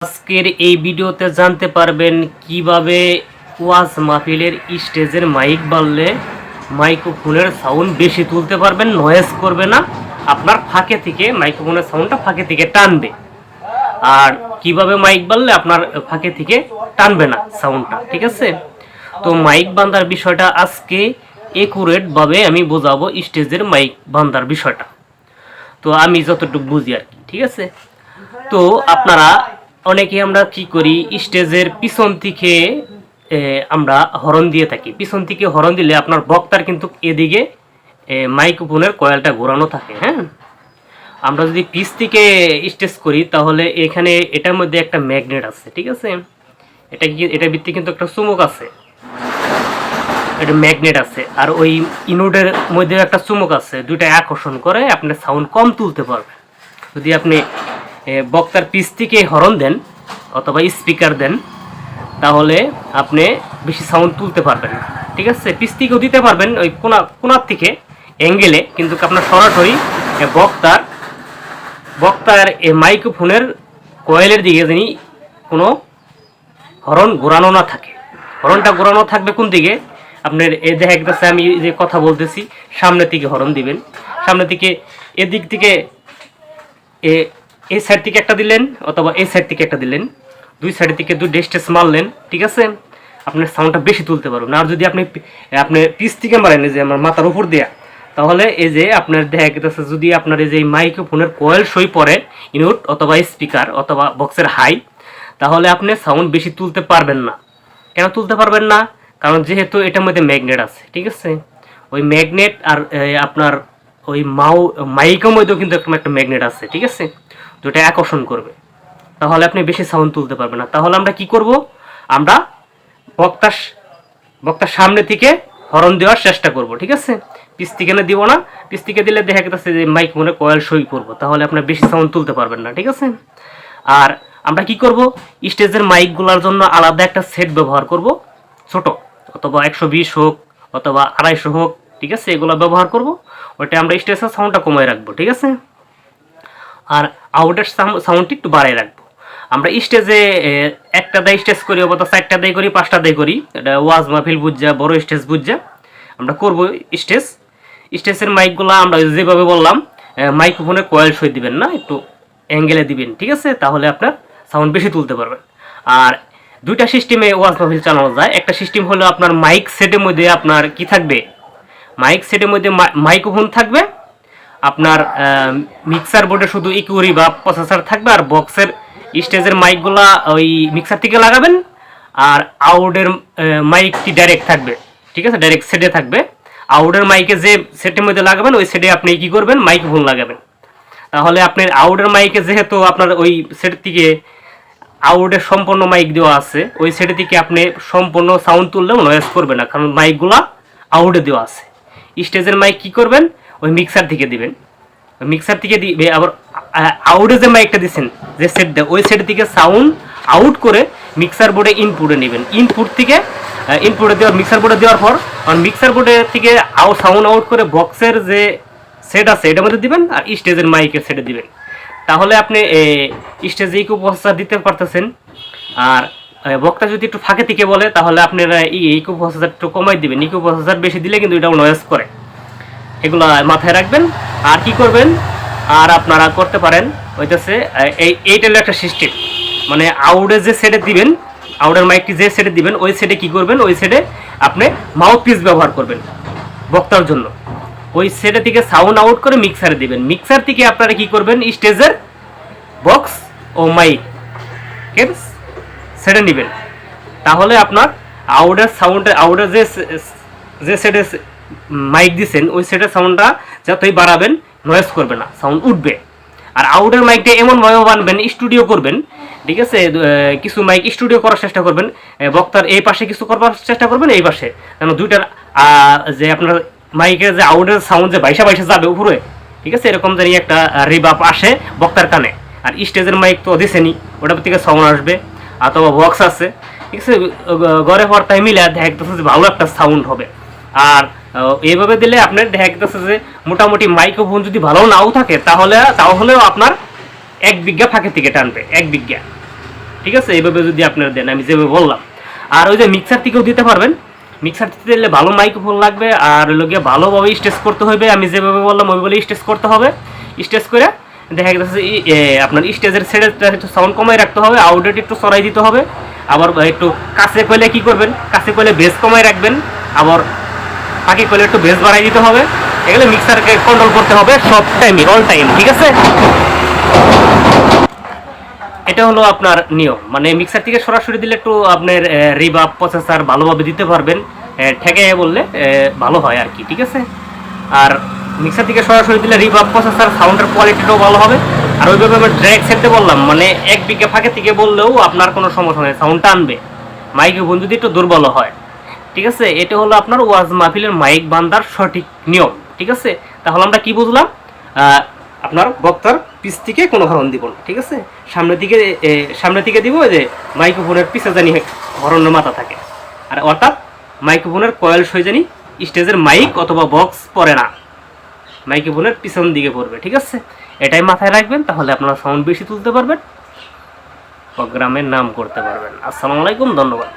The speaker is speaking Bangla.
আজকের এই ভিডিওতে জানতে পারবেন কীভাবে ওয়াজ মাহফিলের স্টেজের মাইক বাড়লে মাইক্রোফোনের সাউন্ড বেশি তুলতে পারবেন নয়েজ করবে না। আপনার ফাঁকে থেকে মাইক্রোফোনের সাউন্ডটা ফাঁকে থেকে টানবে। আর কীভাবে মাইক বাড়লে আপনার ফাঁকে থেকে টানবে না সাউন্ডটা, ঠিক আছে? তো মাইক বান্ধার বিষয়টা আজকে একুরেট ভাবে আমি বোঝাবো স্টেজের মাইক বান্ধার বিষয়টা। তো আমি যতটুকু বুঝি আর কি, ঠিক আছে? তো আপনারা অনেকে আমরা কি করি, স্টেজের পিছন থেকে আমরা হরন দিয়ে থাকি। পিছন থেকে হরন দিলে আপনার বক্তার কিন্তু এদিকে মাইক্রোফোনের কয়েলটা ঘোরানো থাকে হ্যাঁ? আমরা যদি পিস থেকে স্টেজ করি, তাহলে এখানে এটার মধ্যে একটা ম্যাগনেট আছে, ঠিক আছে? এটা কি, এটার ভিত্তি কিন্তু একটা চুমুক আছে। এটা ম্যাগনেট আছে। আর ওই ইনোডের মধ্যে একটা চুমুক আছে। দুইটা আকর্ষণ করে আপনি সাউন্ড কম তুলতে পারবে যদি আপনি বক্তার পিস থেকে দেন অথবা স্পিকার দেন, তাহলে আপনি বেশি সাউন্ড তুলতে পারবেন ঠিক আছে? পিস থেকেও দিতে পারবেন ওই কোনা, কোনার থেকে অ্যাঙ্গেলে কিন্তু আপনার সরাসরি বক্তার বক্তার এ মাইক্রোফোনের কয়েলের দিকে যিনি কোনো হরণ ঘোরানো না থাকে। হরণটা ঘোরানো থাকবে কোন দিকে? আপনার এ দেখা গেছে, আমি যে কথা বলতেছি সামনের দিকে হরণ দিবেন। সামনের দিকে এদিক থেকে এ এই সাইড থেকে একটা দিলেন অথবা এই সাইড থেকে একটা দিলেন। দুই সাইড থেকে দুই ডেস্টেস মারলেন, ঠিক আছে? আপনার সাউন্ডটা বেশি তুলতে পারবেন আর যদি আপনি আপনি পিস থেকে মারেন যে আমার মাথার উপর দেয়া, তাহলে এই যে আপনার দেখা গেছে যদি আপনার এই যে মাইক্রোফোনের কয়েল সই পড়ে ইনউট অথবা স্পিকার অথবা বক্সের হাই তাহলে আপনি সাউন্ড বেশি তুলতে পারবেন না। কেন তুলতে পারবেন না? কারণ যেহেতু এটার মধ্যে ম্যাগনেট আছে, ঠিক আছে? ওই ম্যাগনেট আর আপনার ওই মাউ মাইকের মধ্যেও কিন্তু একটা ম্যাগনেট আছে, ঠিক আছে? যেটা আকর্ষণ করবে। তাহলে আপনি বেশি সাউন্ড তুলতে পারবেন না। তাহলে আমরা কি করব? আমরা বক্তার বক্তার সামনে থেকে হরন দেওয়ার চেষ্টা করব, ঠিক আছে? পিস থেকে না দিব না? পিস থেকে দিলে দেখা গেছে যে মাইক মনে কয়েল সই করব। তাহলে আপনার বেশি সাউন্ড তুলতে পারবেন না, ঠিক আছে? আর আমরা কি করব? স্টেজের মাইকগুলোর জন্য আলাদা একটা সেট ব্যবহার করব, ছোট। অথবা একশো বিশ হোক, অথবা আড়াইশো হোক, ঠিক আছে? এগুলো ব্যবহার করব। ওটা আমরা স্টেজের সাউন্ডটা কমিয়ে রাখব, ঠিক আছে? আর আউটের সাউন্ডটি একটু বাড়াই রাখব। আমরা স্টেজে একটা দায় স্টেজ করি অথবা চারটা দায় করি, পাঁচটা দায় করি। এটা ওয়াজ, মাহফিল বুঝা, বড় স্টেজ বুঝা। আমরা করব স্টেজ স্টেজের মাইকগুলো আমরা যেভাবে বললাম মাইক্রোফোনে কয়েল সই দিবেন না, একটু অ্যাঙ্গেলে দিবেন, ঠিক আছে? তাহলে আপনার সাউন্ড বেশি তুলতে পারবেন। আর দুইটা সিস্টেমে ওয়াজ, মাহফিল চালানো যায়। একটা সিস্টেম হলো আপনার মাইক সেটের মধ্যে আপনার কি থাকবে? মাইক সেটের মধ্যে মাইক্রোফোন থাকবে। আপনার মিক্সার বোর্ডে শুধু ইকুরি বা প্রসেসর থাকবে আর বক্সের স্টেজের মাইকগুলা ওই মিক্সার থেকে লাগাবেন আর আউটের মাইকটি ডাইরেক্ট থাকবে, ঠিক আছে? ডাইরেক্ট সেটে থাকবে। আউটের মাইকে যে সেটের মধ্যে লাগাবেন, ওই সেটে আপনি কি করবেন? মাইক্রোফোন লাগাবেন। তাহলে আপনার আউটের মাইকে যেহেতু আপনার ওই সেট থেকে আউটের সম্পূর্ণ মাইক দেওয়া আছে, ওই সেটে থেকে আপনি সম্পূর্ণ সাউন্ড তুললেও নয়েজ করবে না, কারণ মাইকগুলা আউটে দেওয়া আছে। স্টেজের মাইক কি করবেন? ওই মিক্সার থেকে দিবেন। মিক্সার থেকে দিবে আবার আউটে যে মাইকটা দিচ্ছেন যে সেট ওই সেট থেকে সাউন্ড আউট করে মিক্সার বোর্ডে ইনপুটে নেবেন। ইনপুট থেকে ইনপুটে দেওয়ার মিক্সার বোর্ডে দেওয়ার পর, আর মিক্সার বোর্ডে থেকে আউ সাউন্ড আউট করে বক্সের যে সেট আছে, এটার মধ্যে দিবেন, আর স্টেজের মাইকের সেটে দিবেন। তাহলে আপনি স্টেজে ইকো প্রসেসর দিতে পারতেছেন, আর বক্তা যদি একটু ফাঁকে থেকে বলে, তাহলে আপনারা ইকো প্রসেসর একটু কমাই দিবেন। ইকো প্রসেসর বেশি দিলে কিন্তু এটাও নয়েজ করে। এগুলো মাথায় রাখবেন। আর কি করবেন? আর আপনারা করতে পারেন, হইতেছে এই, এইটা হলো একটা সিস্টেম মানে আউটে যে সেটে দিবেন আউটের মাইকটি যে সেটে দিবেন, ওই সেটে কি করবেন? ওই সেটে আপনি মাউথ পিস ব্যবহার করবেন বক্তার জন্য। ওই সেটে থেকে সাউন্ড আউট করে মিক্সারে দিবেন। মিক্সার থেকে আপনারা কি করবেন? স্টেজের বক্স ও মাইক সেটে নেবেন। তাহলে আপনার আউটের সাউন্ডে আউটের যে যে সেটে মাইক দিছেন, ওই সেটের সাউন্ডটা যতই বাড়াবেন নয়েজ করবে না সাউন্ড উঠবে। আর আউটের মাইকটা এমনভাবে বানবেন স্টুডিও করবেন, ঠিক আছে? কিছু মাইক স্টুডিও করার চেষ্টা করবেন বক্তার এই পাশে কিছু করবার চেষ্টা করবেন, এই পাশে। কেন দুইটার যে আপনার মাইকের যে আউটের সাউন্ড যে বাইশা বাইশা যাবে উপরে, ঠিক আছে? এরকম জানি একটা রিবাপ আসে বক্তার কানে। আর স্টেজের মাইক তো দিছেনি ওটার থেকে সাউন্ড আসবে, অথবা বক্স আছে, ঠিক আছে? ঘরে পর্তায় মিলে দেখা ভালো একটা সাউন্ড হবে। আর এইভাবে দিলে আপনার দেখা গেছে যে মোটামুটি মাইক্রোফোন যদি ভালো নাও থাকে, তাহলে, তাহলেও আপনার এক বিঘা ফাঁকে থেকে টানবে, এক বিঘা। ঠিক আছে? এইভাবে যদি আপনারা দেন, আমি যেভাবে বললাম। আর ওই যে মিক্সার থেকেও দিতে পারবেন। মিক্সার থেকে দিলে ভালো মাইক্রোফোন লাগবে, আর গিয়ে ভালোভাবে স্টেজ করতে হবে, আমি যেভাবে বললাম ওইভাবে স্টেজ করতে হবে। স্টেজ করে দেখা গেছে আপনার স্টেজের সেটের একটু সাউন্ড কমাই রাখতে হবে আউটডেট একটু সরাই দিতে হবে। আবার একটু কাছে করলে কি করবেন? কাছে করলে বেস কমাই রাখবেন। আবার ফাঁকে করলে একটু বেস বাড়াই দিতে হবে। এগুলো মিক্সারকে কন্ট্রোল করতে হবে সব টাইমই অল টাইম ঠিক আছে? এটা হলো আপনার নিয়ম। মানে মিক্সার থেকে সরাসরি দিলে একটু আপনার রিবাব প্রসেসর ভালোভাবে দিতে পারবেন। ঠেকে বললে ভালো হয় আর কি, ঠিক আছে? আর মিক্সার থেকে সরাসরি দিলে রিবাব প্রসেসার সাউন্ডের কোয়ালিটিটাও ভালো হবে। আর ওইভাবে আমি ড্র্যাগ সেটে বললাম মানে এক বিঘা ফাঁকে থেকে বললেও আপনার কোনো সমস্যা নেই সাউন্ডটা আনবে মাইক্রোফোন যদি একটু দুর্বল হয়। ঠিক আছে? এটা হলো আপনার ওয়াজ মাহফিলের মাইক বান্দার সঠিক নিয়ম, ঠিক আছে? তাহলে আমরা কি বুঝলাম? আপনার বক্তার পিস থেকে কোনো হরণ দিব না, ঠিক আছে? সামনের দিকে সামনের দিকে দিব যে মাইক্রোফোনের পিছে জানি হরণের মাথা থাকে। আর অর্থাৎ মাইক্রোফোনের কয়েল সই জানি স্টেজের মাইক অথবা বক্স পড়ে না। মাইক্রোফোনের পিছন দিকে পড়বে, ঠিক আছে? এটাই মাথায় রাখবেন, তাহলে আপনারা সাউন্ড বেশি তুলতে পারবেন, প্রোগ্রামের নাম করতে পারবেন। আসসালামু আলাইকুম, ধন্যবাদ।